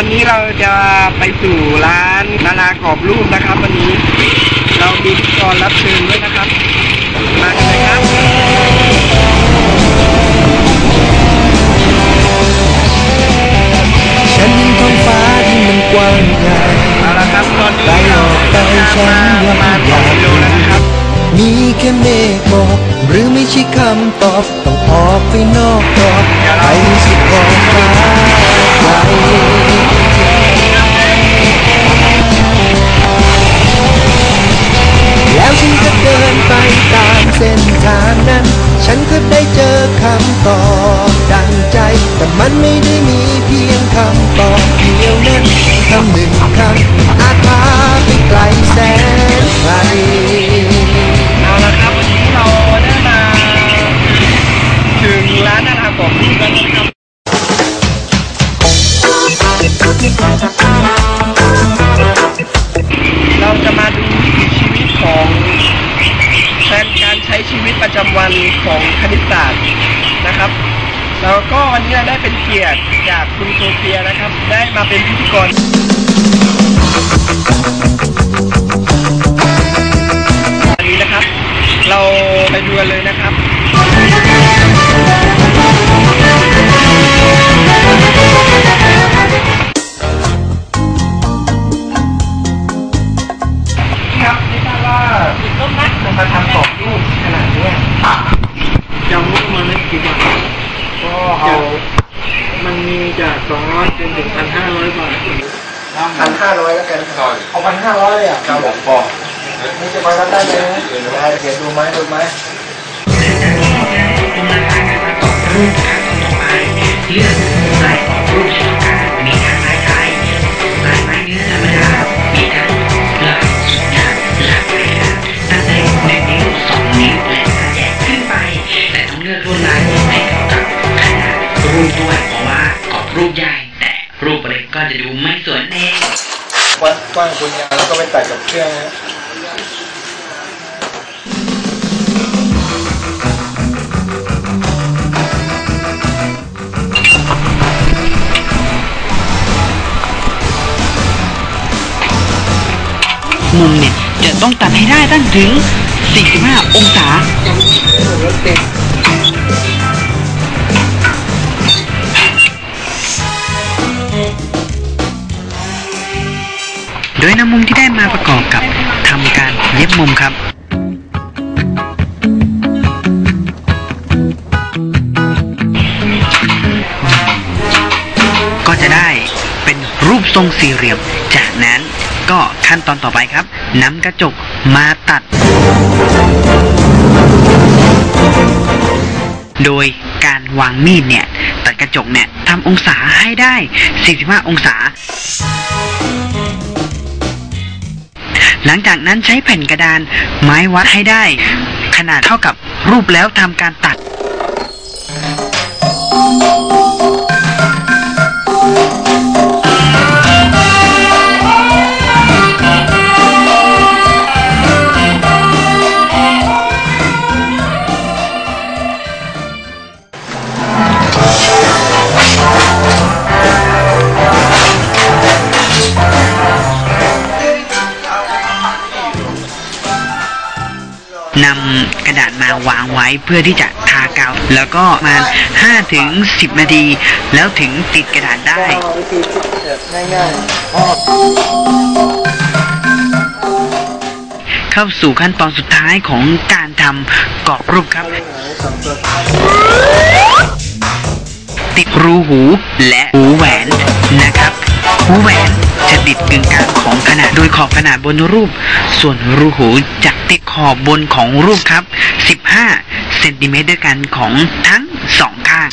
อนนี้เราจะไปสู่ร้านนารากรอบรูปนะครับ วันนี้ เรามีพิธีกรรับเชิญด้วยนะครับ มากันเลยครับฉันเห็นท้องฟ้าที่มันกว้างใหญ่เอาละครับตอนนี้เราเดินทางมาประมาณ2กิโลแล้วนะครับ มีแค่เมฆหมอกหรือไม่ใช่คำตอบต้องออกไปนอกกรอบ มีเพียงคำตอบเดียวนั้นคำหนึ่งคำอาจพาไปไกลแสนไกลเอาละครับวันนี้เราได้มาถึงร้านนารากรอบรูปแล้วนะครับเราจะมาดูวิถีชีวิตของแทนการใช้ชีวิตประจำวันของคณิตศาสตร์นะครับ แล้วก็วันนี้เราได้เป็นเกียรติจากคุณโซเฟียนะครับ ได้มาเป็นพิธีกร จากสองร้อยจนถึงพันห้าร้อยบาทพันห้าร้อยแล้วกันเอาพันห้าร้อยเลยอะครับผมบอกนี่จะไปรับได้ไหมได้เขียนดูไหมดูไหม ดูไม่สวยเองวัดกว้างคุณยาวแล้วก็ไปตัดกับเครื่องนะมุมเนี่ยจะต้องตัดให้ได้ตั้งถึง 45 องศา ยนำมุมที่ได้มาประกอบกับทำการเย็บมุมครับก็จะได้เป็นรูปทรงสี่เหลี่ยม จากนั้นก็ขั้นตอนต่อไปครับนำกระจกมาตัด โดยการวางมีดเนี่ย ตัดกระจกเนี่ยทำองศาให้ได้ 45 องศา หลังจากนั้นใช้แผ่นกระดานไม้วัดให้ได้ ขนาดเท่ากับรูปแล้วทำการตัด นำกระดาษมาวางไว้เพื่อที่จะทากาว แล้วก็ประมาณ5ถึง10นาทีแล้วถึงติดกระดาษได้ง่ายเข้าสู่ขั้นตอนสุดท้ายของการทำกรอบรูปครับ ติดรูหูและหูแหวนนะครับ หูแหวน กึ่งกลางของขนาดโดยขอบขนาดบนรูป ส่วนรูหูจะติดขอบบนของรูปครับ 15เซนติเมตรด้วยกันของทั้งสองข้าง